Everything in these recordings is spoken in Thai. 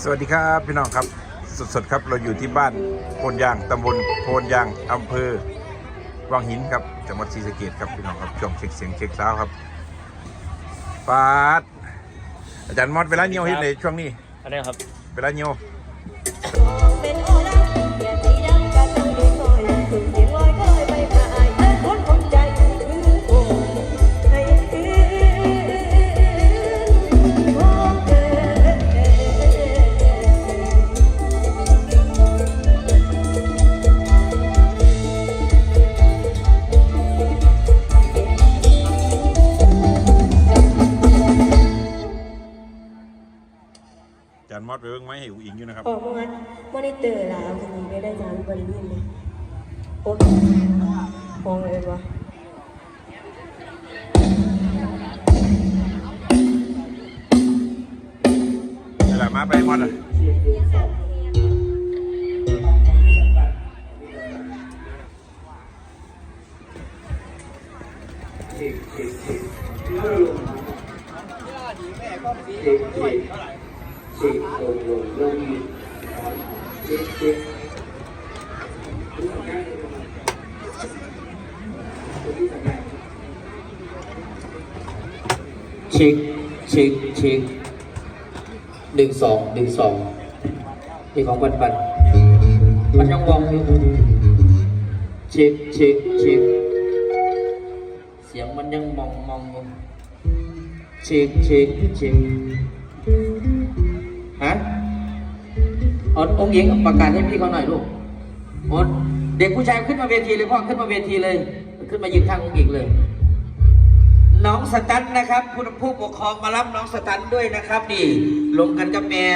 สวัสดีครับพี่น้องครับสดๆครับเราอยู่ที่บ้านโพนยางตำบลโพนยางอำเภอวังหินครับจังหวัดศรีสะเกดครับพี่น้องครับช่วงเช็คเสียงเช็คเช้าครับปาดอาจารย์มอดเวลาเนียวเฮ็ดเลยช่วงนี้ อันนี้ครับเวลาเนียว มอดไปเบิ่งไม้ให้อูอิงอยู่นะครับ ออกมามอนิเตอร์แล้วคนนี้ไม่ได้จานบริยินเลยโอ้ฟองเลยวะเวลามาไปมอดอะเช็คเช็คเช็คหนึ่งสองหนึ่งสองนี่ของปันปันมันยังวองอยู่เช็คเช็คเช็คเสียงมันยังมองมองอยู่เช็คเช็คเช็ค ฮะอดองค์หญิงประกาศให้พี่เขาหน่อยลูกอดเด็กผู้ชายขึ้นมาเวทีเลยพ่อขึ้นมาเวทีเลย ขึ้นมายืนข้างองค์หญิงเลย น้องสตันนะครับผู้ผู้ปกครองมารับน้องสตันด้วยนะครับนี่ลงกันกับแม่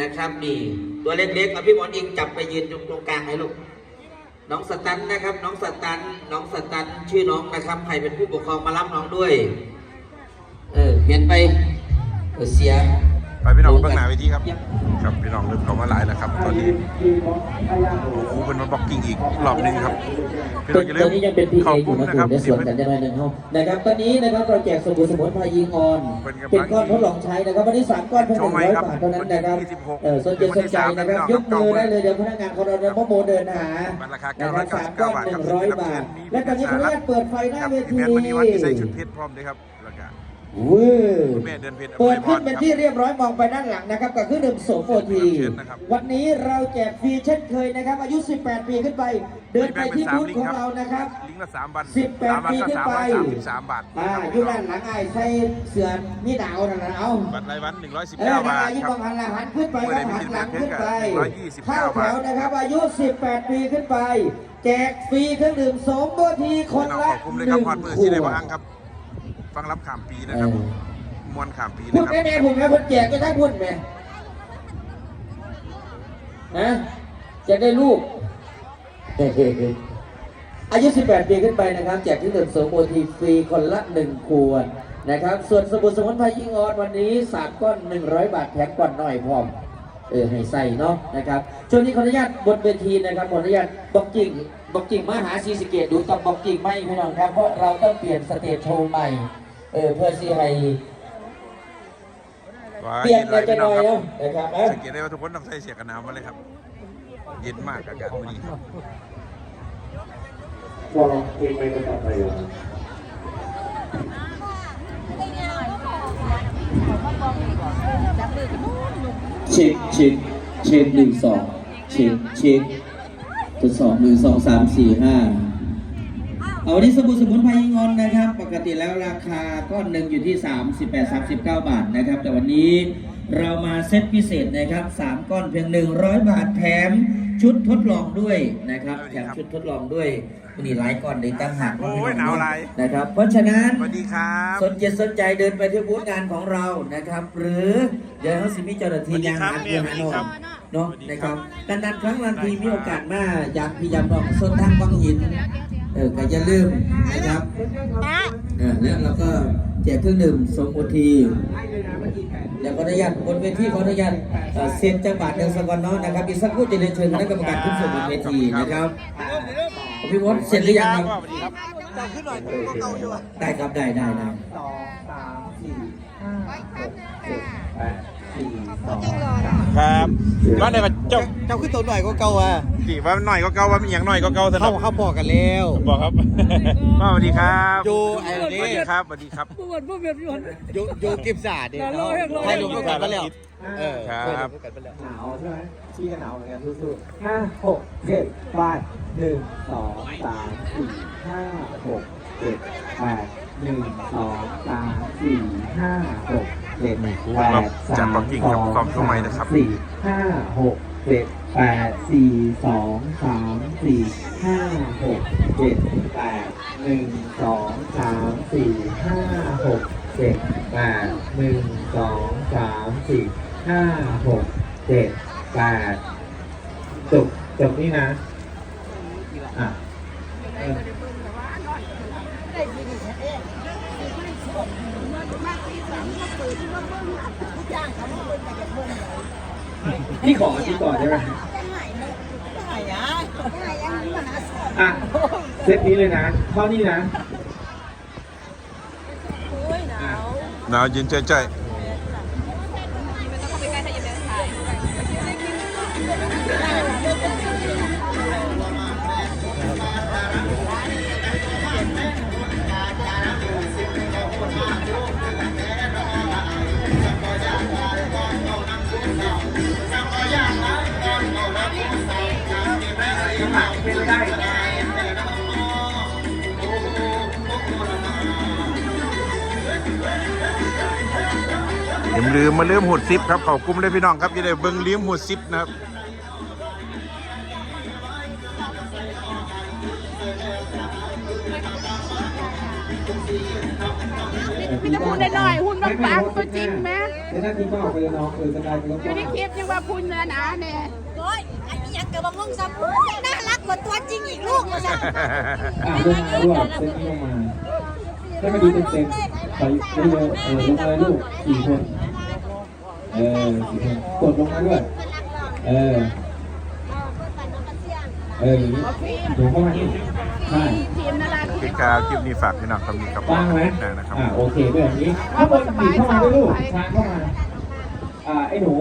นะครับนี่ตัวเล็กๆเอาพี่หมอนอิงจับไปยืนตรงตรงกลางให้ลูกน้องสตันนะครับ น้องสตันน้องสตันชื่อน้องนะครับใครเป็นผู้ปกครองมารับน้องด้วย เออเห็นไปเออเสีย ไปพี่น้องเบื้องหน้าเวทีครับ ครับพี่น้องเริ่มเข้ามาหลายแล้วครับ ตอนนี้โอ้โหเป็นมาบล็อกกิ้งอีกรอบหนึงครับ พี่น้องอย่าลืตมอนนี้ยังเป็นพีเอเข้าอกลุ่ยู่มนะนะคครัรับบ ในส่วนกันได้ไหมหนึ่งห้องนะครับตอนนี้นะครับเราแจกสบู่สมุนไพรยิงออน เป็นกำลังเป็นก้อนทดลองใช้นะครับวันนี้สามก้อนเพียงหโชนึ่ว์งไหมร้อยครับบาทเท่านั้นนะครับวันที่26เออสนใจสนใจนะครับถึยงกวันที่มือ3ได้เลยเดี๋ยวพนักงานของเราเดี๋ยวพ่อโมเดินหาบัตรราคานะครับสาม999ก้อนบาทหครันึ่บงร้อยศิลปินบาทมีและตอนนี้ขออนุญาตเปิดไฟหน้าครับเวพี่ที แมนวันนี้วันที่ใส่ชุดเพชรพร้อมเลยครับแล้วก็ เว้ยคุณแม่เดินเพชรเปิดขึ้นอเป็นวยพรที่เรียบร้อยมองไปด้านหลังนะครับกับเครื่องดื่มโสมโอทีเชิญนะครับวันนี้เราแจกฟรีเช่นเคยนะครับ อายุ 18 ปีขึ้นไป เดินไปที่บูธของเรานะครับลิงก์ละสามบัตรสิบแปดสามบัตรปีก็ขึ้นสามไปร้อยสามสิบสามบาทอ่าอยู่ด้านหลังไอ้ใส่เสื้อมีดาวนั่นนะเอาบัตรรายวันหนึ่งร้อยสิบเออเก้านะบาทอายุครับบางหันหลังหันขึ้นไปเมื่อไหร่บางหันหลังมีขึ้นไปสิทธิ์เข้า129แถวนะครับอายุ 18 ปีขึ้นไป แจกฟรีเครื่องดื่มโสมโอทีคนพี่น้องละขอบคุณเลยหครับนึ่งพอดมือขที่ได้ววาดงครับ ฟังรับขามปีนะครับเออมวนขามปีพูนะดครับแน่ๆผมนะคนแจกก็ได้พูดไหมฮะจะได้ลูก อายุ 18 ปีขึ้นไปนะครับ แจกที่ดื่มโสมโอทีฟรีคนละ 1 ขวดนะครับ ส่วนสบู่สมุนไพรยิงออนวันนี้ 3 ก้อน 100 บาทแถมก้อนหน่อยพร้อม เออให้ใส่เนาะนะครับช่วงนี้ขออนุญาตบนเวทีนะครับขออนุญาตบอกกิ่งบอกกิ่งมาหาซีสะเกตดูกับบอกกิ่งไม่พี่น้องครับเพราะเราต้องเปลี่ยนสเตจโชว์ใหม่เออเพื่อที่ให้ว่าเปลี่ยนนไปจะหน่อยเนาะนะครับอะสังเกตได้ว่าทุกคนต้องใส่เสียกันหนาวมาเลยครับเย็นมากอากาศวันนี้ว่าเราเพลงไปประกาศไปอะเช็คเช็คเช็คหนึ่งสองเช็คเช็คทดสอบหนึ่งสองสามสี่ห้าเอาวันนี้สบู่สมุนไพรยิงอนนะครับ ปกติแล้วราคาก้อนหนึ่งอยู่ที่ 38 39 บาทนะครับ แต่วันนี้เรามาเซตพิเศษนะครับ 3 ก้อนเพียง 100 บาทแถมชุดทดลองด้วยนะครับ แถมชุดทดลองด้วย มีหลายก้อนในตั้งหากโอ้ยหนาวหลาย นะครับ เพราะฉะนั้นสวัสดีครับสนใจสนใจเดินไปที่บูธงานของเรานะครับ หรือเดี๋ยวเขาสิมีเจ้าหน้าที่งานหาเพื่อนหาโน่นเนาะนะครับนานๆครั้งนานทีมีโอกาสมาอยากพี่ยำลองส้นทางบางหินเออก็อย่าลืมนะครับเออแล้วเราก็แจกเครื่องดื่มสมโอทีเดี๋ยวขออนุญาตบนเวทีขออนุญาตเอ่อเซ็นจังหวัดเดินสกอนเนาะนะครับอีกสักครู่จะเรียนเชิญคณะกรรมการขึ้นสู่บนเวทีนะครับ พี่มดเสร็จหรือยังครับสวัสดีครับได้ครับได้ได้ได้สองสามสี่ห้าหกเจ็ดแปดสี่สองสาม ครับว่าได้ว่าเจ้าเจ้าขึ้นตัวหน่อยก็เก่าอะสิว่าหน่อยก็เก่าว่ามีอย่างหน่อยก็เก่าสำหรัเข้าบเข้าพอกันแล้วบอกครับพ่อสวัสดีครับอยู่ไอ้สนี่วัสดีครับสวัสดีครับอยู่อยู่กิฟต์ศาสตร์เนี่ยให้ลงกันไปแล้วเออครับให้ลงกันไปแล้ว หนาวใช่ไหมพี่ก็หนาวเหมือนกันสู้ๆห้าหกเจ็ดแปดหนึ่งสองสามสี่ห้าหกเจ็ดแปดหนึ่งสองสามสี่ห้าหก เจ็ดแปดสามปักกิ่งครับความสี่ห้าหกเจ็ดแปดสี่สองสามสี่ห้าหกเจ็ดแปดหนึ่งสองสามสี่ห้าหกเจ็ดแปดหนึ่งสองสามสี่ห้าหกเจ็ดแปดจบจบนี่นะอะเอ อพี่ขอที่ก่อนได้ไหมอะเซตนี้เลยนะเท่านี้นะหนาวเย็นใจใจ อย่าลืมมาลืมหุดซิปครับเขากลุ้มเลยพี่น้องครับจะได้เบิ้งลืมหุดซิปนะครับมีแต่พูดน้อยๆหุ่นบางๆตัวจริงไหมแต่ถ้าทีก็ออกไปเลยน้องเออจะได้ก็ต้องอยู่ในคลิปยังว่าพูดเนื้อหนาเนี่ยโอ้ยอันนี้ยังเกิดบำรุงซ้ำน่ารักกว่าตัวจริงอีกลูกเลยจ้ะอะลงรวบเซตนี้ลงมาให้มาดูเต็มๆไปเร็วๆเออลงมาลูกสี่คนเออสี่คนกดลงมาด้วยเออเอออย่างนี้ถูกเข้ามาอีกใช่คลิปครับคลิปนี้ฝากพี่น้องครับนี่ครับว่างไหมนะครับอ่าโอเคด้วยอย่างนี้ข้าบนผีเข้ามาด้วยลูกช้างเข้ามาอ่าไอ้หนู